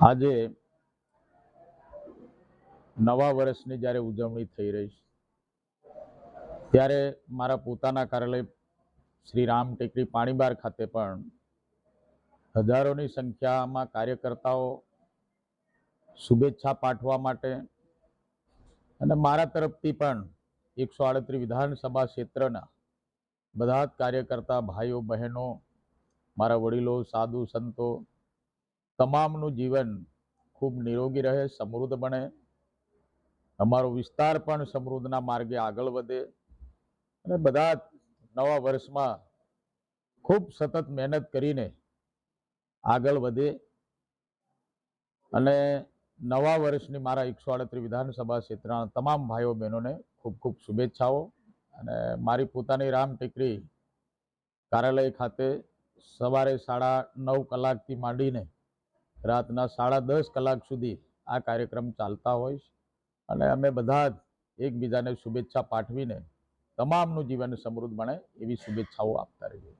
આજે નવા વર્ષની જ્યારે ઉજવણી થઈ રહી છે, ત્યારે મારા પોતાના કાર્યાલય શ્રી રામ ટેકરી પાણીબાર ખાતે પણ હજારોની સંખ્યામાં કાર્યકર્તાઓ શુભેચ્છા પાઠવા માટે અને મારા તરફથી પણ એકસો આડત્રીસ વિધાનસભા ક્ષેત્રના બધા જ કાર્યકર્તા ભાઈઓ બહેનો, મારા વડીલો, સાધુ સંતો તમામનું જીવન ખૂબ નિરોગી રહે, સમૃદ્ધ બને. અમારો વિસ્તાર પણ સમૃદ્ધના માર્ગે આગળ વધે. અને બધા નવા વર્ષમાં ખૂબ સતત મહેનત કરીને આગળ વધે. અને નવા વર્ષની મારા એકસો આડત્રીસ વિધાનસભા ક્ષેત્રના તમામ ભાઈઓ બહેનોને ખૂબ ખૂબ શુભેચ્છાઓ. અને મારી પોતાની રામ ટેકરી કાર્યાલય ખાતે સવારે સાડા નવ કલાકથી માંડીને રાતના સાડા દસ કલાક સુધી આ કાર્યક્રમ ચાલતા હોય છે. અને અમે બધા જ એકબીજાને શુભેચ્છા પાઠવીને તમામનું જીવન સમૃદ્ધ બને એવી શુભેચ્છાઓ આપતા રહીએ.